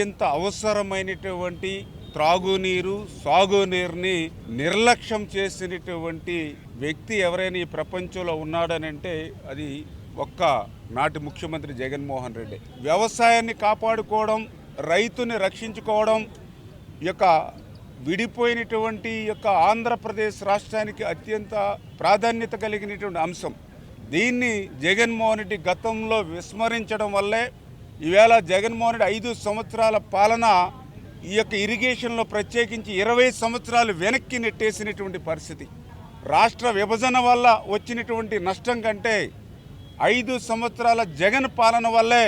అత్యంత అవసరమైనటువంటి త్రాగునీరు సాగునీరుని నిర్లక్ష్యం చేసినటువంటి వ్యక్తి ఎవరైనా ఈ ప్రపంచంలో ఉన్నాడనంటే అది ఒక్క నాటి ముఖ్యమంత్రి జగన్మోహన్ రెడ్డి. వ్యవసాయాన్ని కాపాడుకోవడం రైతుని రక్షించుకోవడం యొక్క విడిపోయినటువంటి యొక్క ఆంధ్రప్రదేశ్ రాష్ట్రానికి అత్యంత ప్రాధాన్యత కలిగినటువంటి అంశం. దీన్ని జగన్మోహన్ రెడ్డి గతంలో విస్మరించడం వల్లే ఈవేళ జగన్మోహన్ రెడ్డి ఐదు సంవత్సరాల పాలన ఈ యొక్క ఇరిగేషన్లో ప్రత్యేకించి ఇరవై సంవత్సరాలు వెనక్కి నెట్టేసినటువంటి పరిస్థితి. రాష్ట్ర విభజన వల్ల వచ్చినటువంటి నష్టం కంటే ఐదు సంవత్సరాల జగన్ పాలన వల్లే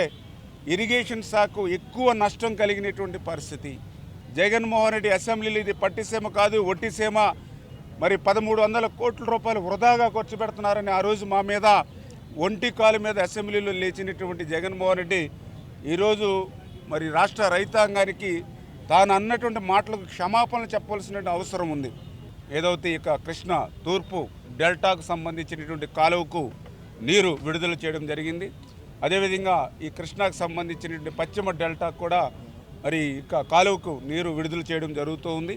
ఇరిగేషన్ శాఖకు ఎక్కువ నష్టం కలిగినటువంటి పరిస్థితి. జగన్మోహన్ రెడ్డి అసెంబ్లీలో ఇది పట్టిసీమ కాదు ఒట్టిసీమ. మరి పదమూడు వందల కోట్ల రూపాయలు వృధాగా ఖర్చు పెడుతున్నారని ఆ రోజు మా మీద ఒంటి కాలు మీద అసెంబ్లీలో లేచినటువంటి జగన్మోహన్ రెడ్డి ఈరోజు మరి రాష్ట్ర రైతాంగానికి తాను అన్నటువంటి మాటలకు క్షమాపణలు చెప్పవలసినటువంటి అవసరం ఉంది. ఏదైతే ఇక కృష్ణ తూర్పు డెల్టాకు సంబంధించినటువంటి కాలువకు నీరు విడుదల చేయడం జరిగింది. అదేవిధంగా ఈ కృష్ణాకు సంబంధించినటువంటి పశ్చిమ డెల్టాకు కూడా మరి ఇక కాలువకు నీరు విడుదల చేయడం జరుగుతూ ఉంది.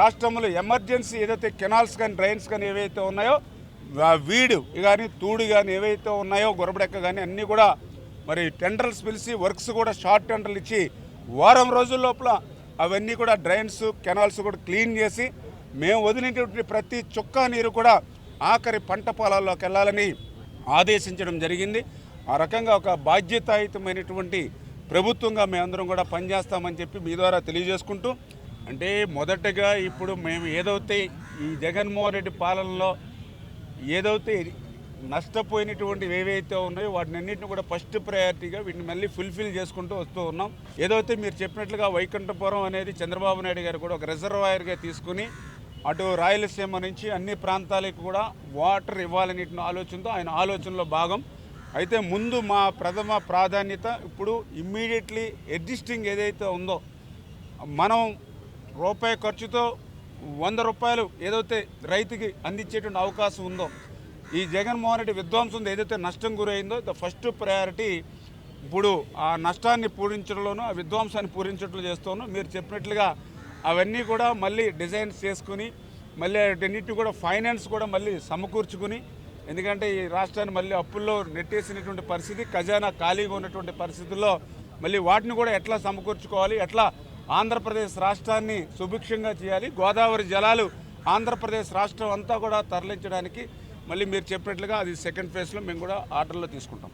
రాష్ట్రంలో ఎమర్జెన్సీ ఏదైతే కెనాల్స్ కానీ డ్రైన్స్ కానీ ఏవైతే ఉన్నాయో వీడు కానీ తూడు కానీ ఏవైతే ఉన్నాయో గొరబడెక్క కానీ అన్నీ కూడా మరి టెండర్స్ పిలిచి వర్క్స్ కూడా షార్ట్ టెండర్లు ఇచ్చి వారం రోజుల లోపల అవన్నీ కూడా డ్రైన్స్ కెనాల్స్ కూడా క్లీన్ చేసి మేము వదిలినటువంటి ప్రతి చుక్క నీరు కూడా ఆఖరి పంట పొలాల్లోకి వెళ్ళాలని ఆదేశించడం జరిగింది. ఆ రకంగా ఒక బాధ్యతాయుతమైనటువంటి ప్రభుత్వంగా మేమందరం కూడా పనిచేస్తామని చెప్పి మీ ద్వారా తెలియజేసుకుంటూ అంటే మొదటగా ఇప్పుడు మేము ఏదైతే ఈ జగన్మోహన్ రెడ్డి పాలనలో ఏదైతే నష్టపోయినటువంటి ఏవైతే ఉన్నాయో వాటిని అన్నింటిని కూడా ఫస్ట్ ప్రయారిటీగా వీటిని మళ్ళీ ఫుల్ఫిల్ చేసుకుంటూ వస్తూ ఉన్నాం. ఏదైతే మీరు చెప్పినట్లుగా వైకుంఠపురం అనేది చంద్రబాబు నాయుడు గారు కూడా ఒక రిజర్వాయర్గా తీసుకుని అటు రాయలసీమ నుంచి అన్ని ప్రాంతాలకు కూడా వాటర్ ఇవ్వాలనే ఆలోచనతో ఆయన ఆలోచనలో భాగం. అయితే ముందు మా ప్రథమ ప్రాధాన్యత ఇప్పుడు ఇమ్మీడియట్లీ ఎగ్జిస్టింగ్ ఏదైతే ఉందో మనం రూపాయి ఖర్చుతో వంద రూపాయలు ఏదైతే రైతుకి అందించేటువంటి అవకాశం ఉందో ఈ జగన్మోహన్ రెడ్డి విధ్వంసం ఏదైతే నష్టం గురైందో ద ఫస్ట్ ప్రయారిటీ ఇప్పుడు ఆ నష్టాన్ని పూరించడంలోనూ ఆ విధ్వంసాన్ని పూరించట్లు చేస్తాను మీరు చెప్పినట్లుగా అవన్నీ కూడా మళ్ళీ డిజైన్స్ చేసుకుని మళ్ళీ వాటన్నిటి కూడా ఫైనాన్స్ కూడా మళ్ళీ సమకూర్చుకుని ఎందుకంటే ఈ రాష్ట్రాన్ని మళ్ళీ అప్పుల్లో నెట్టేసినటువంటి పరిస్థితి ఖజానా ఖాళీగా ఉన్నటువంటి పరిస్థితుల్లో మళ్ళీ వాటిని కూడా ఎట్లా సమకూర్చుకోవాలి ఎట్లా ఆంధ్రప్రదేశ్ రాష్ట్రాన్ని సుభిక్షంగా చేయాలి గోదావరి జలాలు ఆంధ్రప్రదేశ్ రాష్ట్రం అంతా కూడా తరలించడానికి మళ్ళీ మీరు చెప్పినట్లుగా అది సెకండ్ ఫేజ్లో మేము కూడా ఆర్డర్లో తీసుకుంటాం.